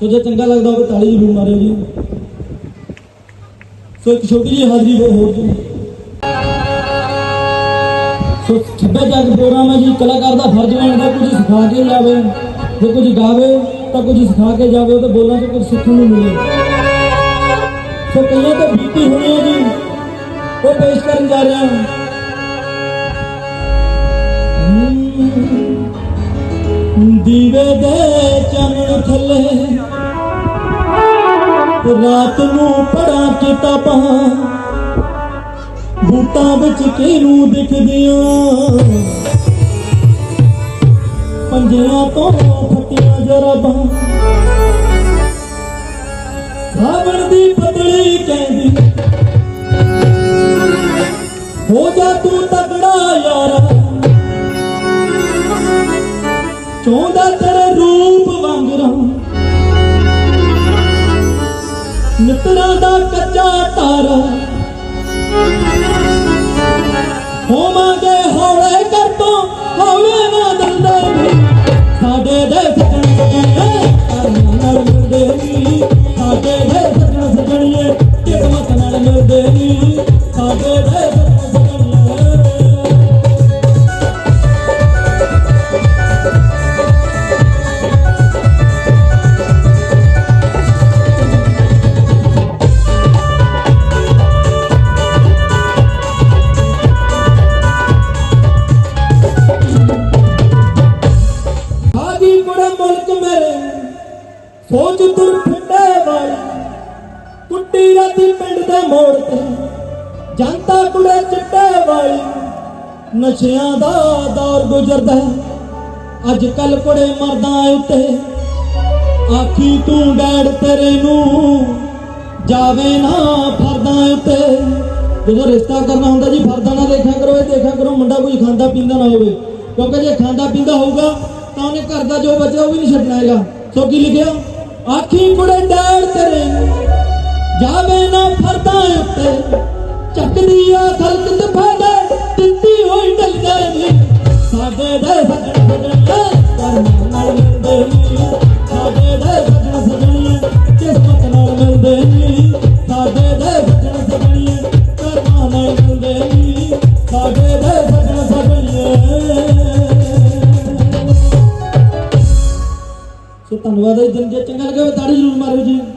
ਸੋ ਜੇ ਚੰਗਾ ਲੱਗਦਾ ਹੋਵੇ ਤਾਲੀ ਜ਼ਰੂਰ ਮਾਰਿਓ ਜੀ। ਸੋ ਇੱਕ ਛੋਟੀ ਜਿਹੀ ਹਾਜ਼ਰੀ ਹੋ ਹੋਰ ਜੀ। ਸੋ ਸੱਭਿਆਚਾਰਕ ਪ੍ਰੋਗਰਾਮ ਹੈ ਜੀ ਕਲਾਕਾਰ ਦਾ ਫਰਜ਼ ਬਣਦਾ ਕੁਝ ਸਿਖਾ ਕੇ ਜਾਵੇ। ਜੇ ਕੁਝ ਗਾਵੇ ਤਾਂ ਕੁਝ ਸਿਖਾ ਕੇ ਜਾਵੇ ਤਾਂ ਬੋਲਾਂ ਤੋਂ ਕੁਝ ਸਿੱਖਣ ਨੂੰ ਮਿਲੇ। ਸੋ ਕਈਆਂ ਤੇ ਬੀਤੀ ਹੋਣੀ ਹੈ ਜੀ ਉਹ ਪੇਸ਼ ਕਰਨ ਜਾ ਰਿਹਾ ਹਮ, ਦੀਵੇ ਦੇ ਚਾਨਣ ਥੱਲੇ। ਰਾਤ ਨੂੰ ਪੜਾਂ ਕਿਤਾਬਾਂ, ਬੂਟਾਂ ਵਿੱਚ ਕਿਹਨੂੰ ਦਿਖਦੀਆਂ। ਪੰਜਿਆਂ ਤੋਂ ਫਟੀਆਂ ਜਰਾਬਾਂ। ਸਾਵਣ ਦੀ ਪਤਲੀ ਕਹਿੰਦੀ ਹੋ ਜਾ ਤੂੰ ਕੱਚਾ ਤਾਰਾ ਹੋਵਾਂਗੇ ਹੌਲੇ ਕਰ ਆਦੀ ਮੁਲਕ ਮੇਰੇ। ਸੋਚ ਤੁਰ ਫਿੱਟੇ ਵਾਲੀ। ਕੁੱਟੀ ਰਾਤੀ ਪਿੰਡ ਦੇ ਮੋੜ ਤੇ। ਜਨਤਾ ਕੁੜੇ ਚਿੱਟੇ ਵਾਲੀ। ਨਸ਼ਿਆਂ ਦਾ ਦੌਰ ਗੁਜ਼ਰਦਾ ਅੱਜ ਕੱਲ ਕੁੜੇ ਮਰਦਾਂ ਉੱਤੇ। ਆਖੀ ਤੂੰ ਡੈਡ ਤੇਰੇ ਨੂੰ ਜਾਵੇ ਨਾ ਫਰਦਾਂ ਉੱਤੇ। ਜਦੋਂ ਰਿਸ਼ਤਾ ਕਰਨਾ ਹੁੰਦਾ ਜੀ, ਫਰਦਾਂ ਨਾ ਦੇਖਿਆ ਕਰੋ, ਇਹ ਦੇਖਿਆ ਕਰੋ, ਮੁੰਡਾ ਕੋਈ ਖਾਂਦਾ ਪੀਂਦਾ ਨਾ ਹੋਵੇ। ਕਿਉਂਕਿ ਜੇ ਖਾਂਦਾ ਪੀਂਦਾ ਹੋਊਗਾ ਤਾਂ ਉਹਨੇ ਘਰ ਦਾ ਜੋ ਬਚਿਆ ਉਹ ਵੀ ਨਹੀਂ ਛੱਡਣਾ ਹੈਗਾ। ਸੋ ਕੀ ਲਿਖਿਆ? ਆਖੀ ਮੁੜੇ ਡੈਡ ਤੇਰੇ, ਜਾਵੇ ਨਾ ਫਰਦਾਂ ਉੱਤੇ, ਚੱਕਦੀ ਆ ਖਲਕ ਤੇ ਫਾਇਦਾ, ਦਿੱਤੀ ਹੋਈ ਢਲਦਾ ਨਹੀਂ ਸਾਡੇ ਦੇ ਸੱਜਣ ਬਾਅਦ ਦਿਨ ਜੇ ਚੰਗਾ ਲੱਗੇ ਤਾਂ ਤਾੜੀ ਜ਼ਰੂਰ ਮਾਰਿਓ ਜੀ।